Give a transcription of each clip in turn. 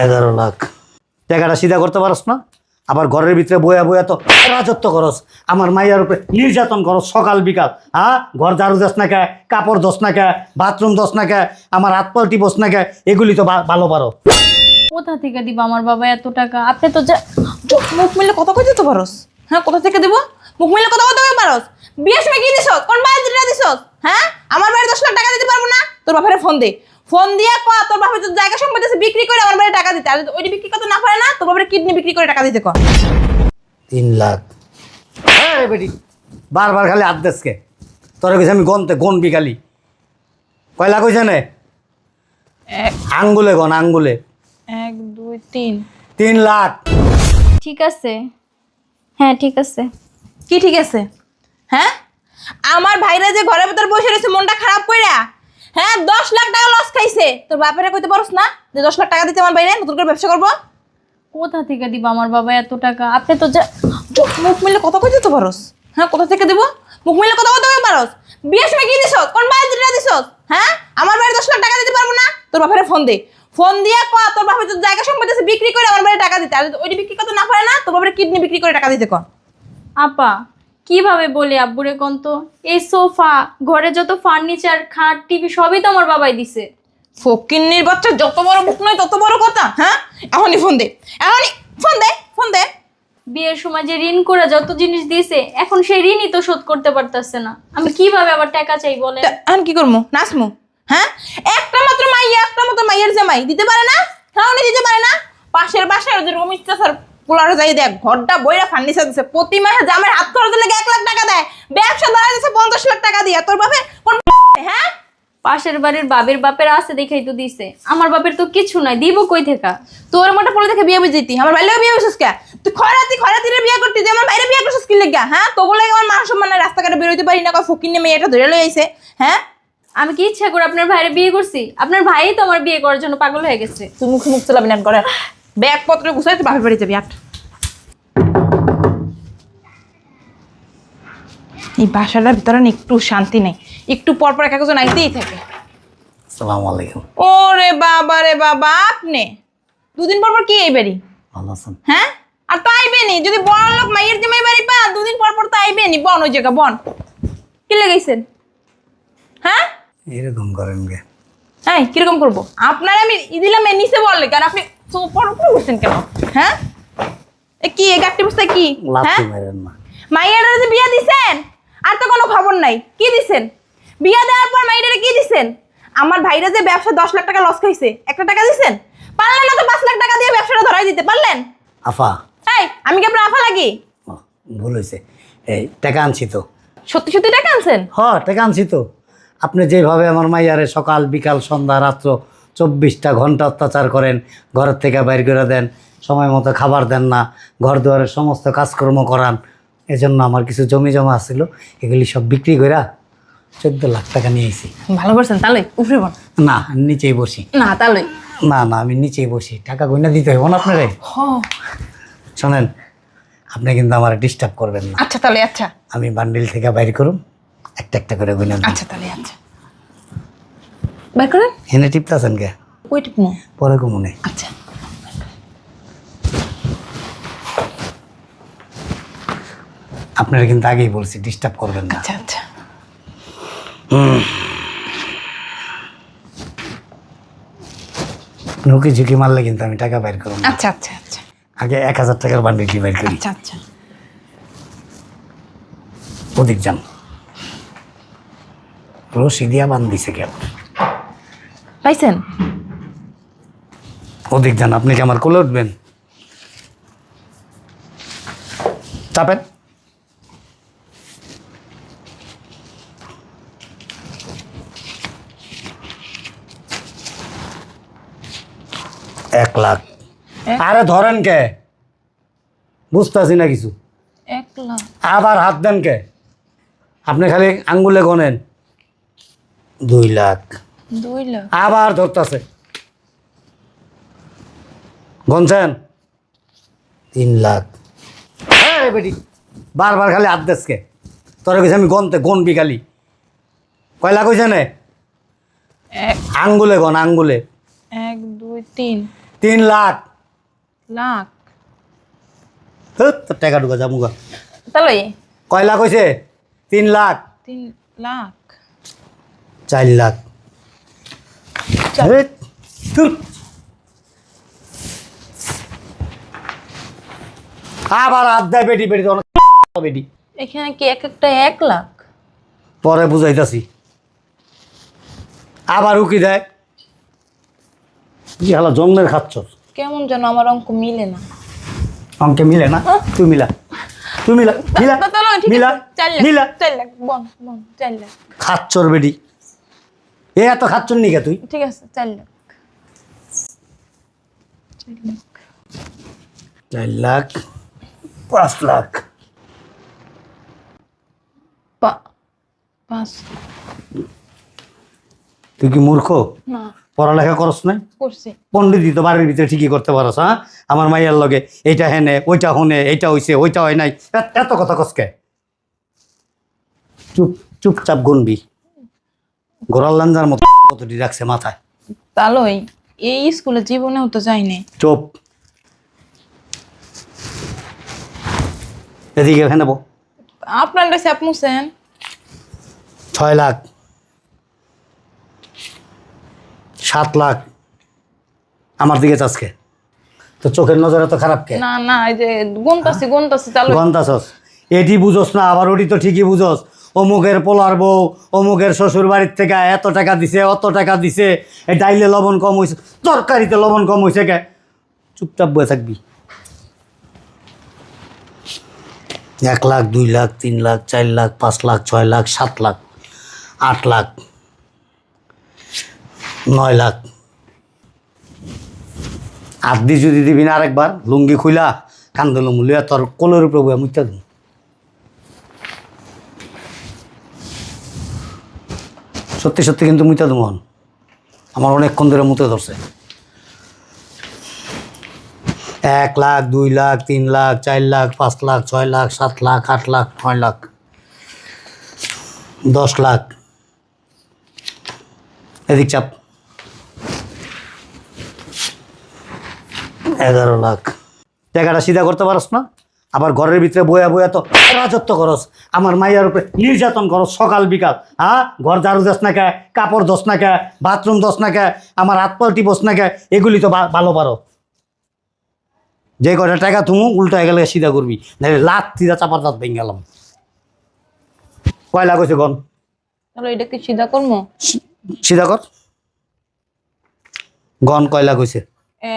এগারো লাখ। টাকাটা সিধা করতে পারস না? আবার ঘরের ভিতরে বয়া বয়া তো রাজত্ব করস। আমার মাইয়ার উপরে নির্যাতন করস সকাল বিকাল। হ্যাঁ? ঘর ঝাড়ু দোস না কে? কাপড় দোস না কে? বাথরুম দোস না কে? আমার হাত পাল্টি বস না কে? এগুলি তো ভালো পারো। কোথা থেকে দিব আমার বাবা এত টাকা? আপনি তো যা মুখ মিলে কথা কই দিতে পারস। হ্যাঁ? কোথা থেকে দিব? মুখ মিলে কথা বলতে পারস। বিয়ের সময় কি দিছ কোন বাইরে দিটা দিছ হ্যাঁ? আমার বাড়ি দশ লাখ টাকা দিতে পারব না? তোর বাপের ফোন দে। ফোন দিয়ে ক তোর বাপের তোর জায়গা সম্পত্তি আছে বিক্রি করে আমার বাড়ি টাকা দিতে। আর যদি ওইটা বিক্রি করতে না পারে না তোর বাপের কিডনি বিক্রি করে টাকা দিতে কর তিন লাখ। হ্যাঁ বেটি বারবার খালি হাত দেশকে তোর কাছে আমি গনতে গন বিকালি কয় লাখ হয়েছে না? এক আঙ্গুলে গন আঙ্গুলে। এক দুই তিন। তিন লাখ। ঠিক আছে। হ্যাঁ ঠিক আছে। কি ঠিক আছে? হ্যাঁ? আমার ভাইরা যে ঘরের ভিতর বসে রয়েছে মনটা খারাপ কইরা হ্যাঁ দশ লাখ টাকা লস খাইছে। তোর বাপেরা কইতে পারস না যে দশ লাখ টাকা দিতে আমার বাইরে নতুন করে ব্যবসা করব? কোথা থেকে দিব আমার বাবা এত টাকা? আপনি তো যা মুখ মিলে কথা কই দিতে পারস। হ্যাঁ কোথা থেকে দিব? মুখ মিলে কথা বলতে পারস। বিয়ের সময় কি দিছ কোন বাইরে দিটা দিছ হ্যাঁ আমার বাড়ি দশ লাখ টাকা দিতে পারব না? তোর বাপের ফোন দে। ফোন দিয়ে ক তোর বাপের তোর জায়গা সম্পত্তি আছে বিক্রি করে আমার বাড়ি টাকা দিতে। আর ওইটা বিক্রি করতে না পারে না তোর বাপের কিডনি বিক্রি করে টাকা দিতে কর আপা কীভাবে বলি আব্বুরে কোন তো এই সোফা ঘরে যত ফার্নিচার খাট টিভি সবই তো আমার বাবাই দিছে। ফকিন্নির বাচ্চা যত বড় মুখ নয় তত বড় কথা হ্যাঁ? এখনই ফোন দে এখনই ফোন দে ফোন দে। বিয়ের সময় যে ঋণ করে যত জিনিস দিয়েছে এখন সেই ঋণই তো শোধ করতে পারতেছে না। আমি কীভাবে আবার টাকা চাই বলে এখন কি করব নাচমু হ্যাঁ? একটা মাত্র মাইয়া একটা মাত্র মাইয়ের জামাই দিতে পারে না? হ্যাঁ উনি দিতে পারে না? পাশের বাসায় ওদের রমিত স্যার পোলারে যাই দেখ ঘরটা বইরা ফার্নিচার দিচ্ছে প্রতি মাসে জামের হাত খরচ লেগে এক লাখ টাকা দেয়। ব্যবসা ধরা দিচ্ছে পঞ্চাশ লাখ টাকা দিয়ে। তোর বাপে হ্যাঁ? পাশের বাড়ির বাবের বাপের আছে দেখেই তো দিছে। আমার বাপের তো কিছু নাই দিব কই থেকে? তোর মোটা পড়ে দেখে বিয়ে বুঝিতি আমার বাইরেও বিয়ে বুঝছিস কে? তুই খরাতি খরাতি রে বিয়ে করতি তুই আমার বাইরে বিয়ে করছিস কি লেগা? হ্যাঁ? তোগুলো আমার মান সম্মানের রাস্তাঘাটে বেরোতে পারি না কয় ফকির নেমে এটা ধরে লই আইছে। হ্যাঁ? আমি কি ইচ্ছা করে আপনার ভাইয়ের বিয়ে করছি? আপনার ভাই তো আমার বিয়ে করার জন্য পাগল হয়ে গেছে। তুই মুখে মুখ চালাবি না করে ব্যাগ পত্র গুছাই তুই বাপের বাড়ি যাবি আট। এই বাসাটার ভিতরে না একটু শান্তি নেই। একটু পর পর এক একজন আইতেই থাকে। সালাম আলাইকুম। ওরে বাবা রে বাবা আপনি? দুদিন পর পর কি এই বাড়ি? ভালো আছেন? হ্যাঁ? আর তো আইবেনি যদি বড় লোক মাইয়ের জামাই বাড়ি পা দুদিন পর পর তো আইবেনি বন ওই জায়গা বন। কি লেগেছেন হ্যাঁ? এরকম করেন গে। হ্যাঁ কীরকম করব? আপনার আমি দিলাম নিচে বললে কারণ আপনি সোফার উপরে বসছেন কেন? হ্যাঁ? এ কি এই গাঠটি বসতে কি? হ্যাঁ? যে বিয়া দিছেন? আর তো কোনো খবর নাই। কি দিছেন? বিয়া দেওয়ার পর মাইয়ারা কি দিছেন? আমার ভাইরা যে ব্যবসা দশ লাখ টাকা লস খাইছে একটা টাকা দিছেন? পারলেন না তো পাঁচ লাখ টাকা দিয়ে ব্যবসাটা ধরাই দিতে পারলেন? আফা। এই আমি কি আপনার আফা লাগি ভুল হয়েছে এই টাকা আনছি তো। সত্যি সত্যি টাকা আনছেন? হ টাকা আনছি তো। আপনি যেভাবে আমার মাইয়ারে সকাল বিকাল সন্ধ্যা রাত্র চব্বিশটা ঘণ্টা অত্যাচার করেন ঘরের থেকে বাইর করে দেন সময় মতো খাবার দেন না ঘর দুয়ারের সমস্ত কাজকর্ম করান। এজন্য আমার কিছু জমি জমা ছিল এগুলি সব বিক্রি করে চোদ্দ লাখ টাকা নিয়েছি ভালো করছেন তাহলে উপরে বন না নিচেই বসি। না তাহলে। না না আমি নিচেই বসি। টাকা গইনা দিতে হবে না আপনারে হ। শোনেন আপনি কিন্তু আমার ডিস্টার্ব করবেন না। আচ্ছা তাহলে আচ্ছা। আমি বান্ডিল থেকে বাইর করুন একটা একটা করে গইনা আচ্ছা তাহলে আচ্ছা। বের করেন। হেনে টিপতেছেন কে? ওই টিপনো পরে কমনে আচ্ছা। আপনারা কিন্তু আগেই বলছি ডিস্টার্ব করবেন না। আচ্ছা আচ্ছা। নুকি ঝুঁকি মারলে কিন্তু আমি টাকা বাইর করব আচ্ছা আচ্ছা আচ্ছা। আগে এক হাজার টাকার বান্ডিলটি বাইর করি? আচ্ছা আচ্ছা। ওদিক যান রশি দিয়া বান দিছে কেন পাইছেন? ওদিক যান আপনি কি আমার কোলে উঠবেন? চাপেন। এক লাখ। আরে ধরেন কে? বুঝতেছি না কিছু। এক লাখ। আবার হাত দেন কে? আপনি খালি আঙ্গুলে গনেন দুই লাখ। দুই লাখ। আবার ধরতেছে। গনছেন? তিন লাখ। হ্যাঁ বেটি বারবার খালি হাত দেশকে তোর কাছে আমি গনতে গনবি খালি। কয় লাখ হয়েছে নে? এক। আঙ্গুলে গন আঙ্গুলে। এক দুই তিন। তিন লাখ। লাখ। তোর টাকা ঢুকা যা মুগা। তাহলে? কয় লাখ হয়েছে তিন লাখ। তিন লাখ। চার লাখ। আবার আড্ডায় বেটি বেটি অনেক বেটি। এখানে কি এক একটা এক লাখ? পরে বুঝাইতাছি। আবার উকি দেয়। কি হালা জন্মের খাচ্ছ? কেমন যেন আমার অঙ্ক মিলে না। অঙ্কে মিলে না? তুই মিলা। তুই মিলা। মিলা। মিলা। মিলা। লাখ। বেটি। এ এত খাচ্চর নিকে তুই? ঠিক আছে চার লাখ চার লাখ পাঁচ লাখ। পাঁচ। তুই কি মূর্খ? না। পড়ালেখা করস না? করছি। পণ্ডিত তো বাড়ির ভিতরে ঠিকই করতে পারস হ্যাঁ? আমার মাইয়ার লগে এইটা হেনে ওইটা হনে এইটা হইছে ওইটা হয় নাই। এত- এত কথা কসকে চুপ চুপচাপ গুনবি। লাঞ্জার মতো কতটি রাখছে মাথায়? এই স্কুলে জীবনেও তো যাইনি চুপ। এদিকে এখানে নেব আপনার কাছে আপনি সেন ছয় লাখ। সাত লাখ। আমার দিকে চাষকে তো চোখের নজরে তো খারাপ কে? না না এই যে গুনতাছি গুনতাছি তাহলে গন্তাছস। এটি বুঝোস না আবার ওটি তো ঠিকই বুঝোস। অমুকের পোলার বউ, অমুকের শ্বশুর বাড়ির থেকে এত টাকা দিছে, অত টাকা দিছে এই ডাইলে লবণ কম হয়েছে তরকারিতে লবণ কম হয়েছে কে? চুপচাপ বয়ে থাকবি। এক লাখ, দুই লাখ, তিন লাখ, চার লাখ, পাঁচ লাখ, ছয় লাখ, সাত লাখ, আট লাখ, নয় লাখ। আদি যদি দিবি না আরেকবার, লুঙ্গি খুইলা, কান্দল মুলিয়া, তোর কোলের উপরে বইয়া মুইতা দিন সত্যি সত্যি কিন্তু মুইতা দুমন আমার অনেকক্ষণ ধরে মুতে ধরছে। এক লাখ, দুই লাখ, তিন লাখ, চার লাখ, পাঁচ লাখ, ছয় লাখ, সাত লাখ, আট লাখ, নয় লাখ, দশ লাখ। এদিক চাপ। এগারো লাখ। টাকাটা সিধা করতে পারস না? আবার ঘরের ভিতরে বয়া বয়া তো রাজত্ব করস আমার মাইয়ার উপরে নির্যাতন করস সকাল বিকাল হ্যাঁ? ঘর ঝাড়ু দোস না কে কাপড় দোস না কে বাথরুম দোস না কে আমার হাত পাল্টি বস না কে এগুলি তো ভালো পারো। যে কটা টাকা তুমি উল্টো গেলে সিধা করবি নাহলে লাত সিধা চাপার দাঁত ভেঙে গেলাম। কয় লাখ হয়েছে গন তাহলে এটা কি সিধা করব সিধা কর। গন কয় লাখ হয়েছে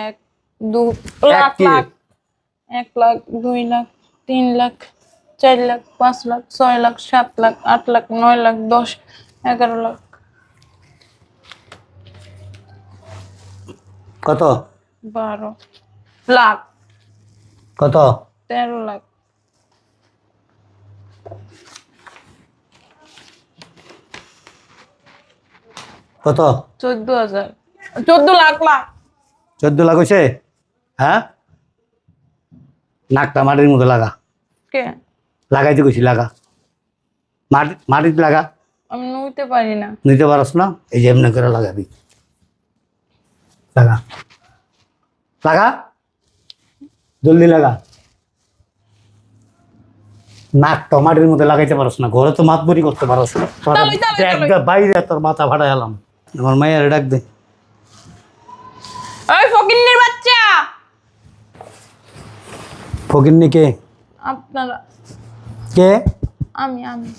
এক দু লাখ লাখ। এক লাখ দুই লাখ তিন লাখ চার লাখ পাঁচ লাখ ছয় লাখ সাত লাখ আট লাখ নয় লাখ দশ এগারো লাখ। কত? বারো লাখ। কত? তেরো লাখ। কত? চোদ্দ হাজার। চোদ্দ লাখ লাখ। চোদ্দ লাখ হয়েছে হ্যাঁ? নাকটা মাটির মধ্যে লাগা। কে? লাগাইতে কইছি লাগা। মাটি মাটিতে লাগা। আমি নইতে পারি না। নিতে পারস না এই যে এমনি করে লাগাবি। লাগা। লাগা? জলদি লাগা। নাক টমাটির মধ্যে লাগাইতে পারস না ঘরে তো মাতবরি করতে পারস না। বাইরে তোর মাথা ফাটাই এলাম আমার মায়ের ডাক দে ওই ফকিন্নির বাচ্চা ফকিন্নি কে আপনারা। কে? আমি আমি।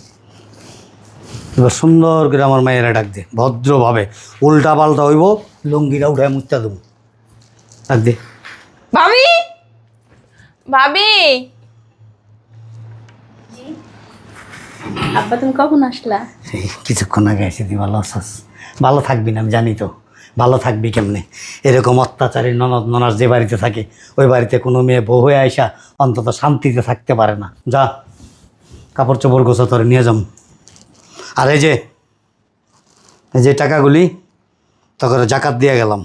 এবার সুন্দর করে আমার মায়েরা ডাক দে ভদ্রভাবে। উল্টা পাল্টা হইব লুঙ্গিটা উঠায় মুচটা দেবো। ডাক দে। ভাবি? ভাবি? আব্বা তুমি কখন আসলা? কিছুক্ষণ আগে এসে দি ভালো আছিস। ভালো থাকবি না আমি জানি তো। ভালো থাকবি কেমনে? এরকম অত্যাচারী ননদ ননার যে বাড়িতে থাকে, ওই বাড়িতে কোনো মেয়ে বউ হয়ে আইসা অন্তত শান্তিতে থাকতে পারে না। যা, কাপড় চোপড় গোছা, তোরে নিয়ে যাম। আর এই যে এই যে টাকাগুলি তখন জাকাত দিয়ে গেলাম।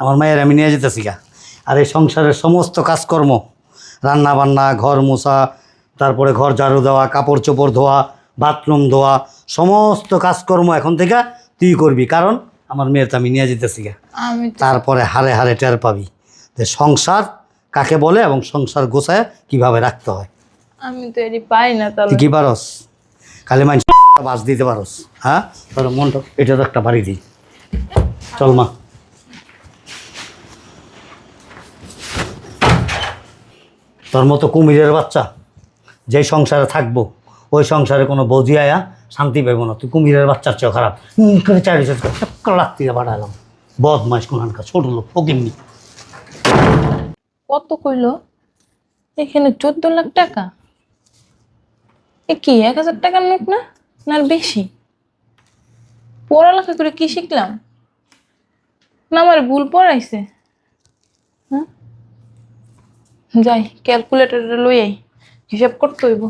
আমার মায়ের আমি নিয়ে যেতেছি গা। আর এই সংসারের সমস্ত কাজকর্ম রান্না বান্না ঘর মোছা, তারপরে ঘর ঝাড়ু দেওয়া, কাপড় চোপড় ধোয়া, বাথরুম ধোয়া, সমস্ত কাজকর্ম এখন থেকে তুই করবি। কারণ আমার মেয়ে তো আমি নিয়ে যেতেছি গা। আমি তো তারপরে হারে হারে টের পাবি যে সংসার কাকে বলে এবং সংসার গোছায় কীভাবে রাখতে হয়। আমি তো এটি পাই না তাহলে। কি পারস? খালি মানুষ বাস দিতে পারস হ্যাঁ? তোর মনটা এটা তো একটা বাড়ি দিই। চল মা। তোর মতো কুমিরের বাচ্চা যেই সংসারে থাকব ওই সংসারে কোনো বৌদি আয়া শান্তি পাইব না, তুই কুমিরের বাচ্চার চেয়েও খারাপ। করে চারি লাগতে বাড়ালাম বদমাস কোনখানকার ছোট লোক ফকিমনি কত কইলো? এখানে চোদ্দ লাখ টাকা? এ কি, এক হাজার টাকার নোট না? না বেশি? পড়ালেখা করে কি শিখলাম? না, আমার ভুল পড়াইছে। হ্যাঁ? যাই লই আই, হিসাব করতে হইব।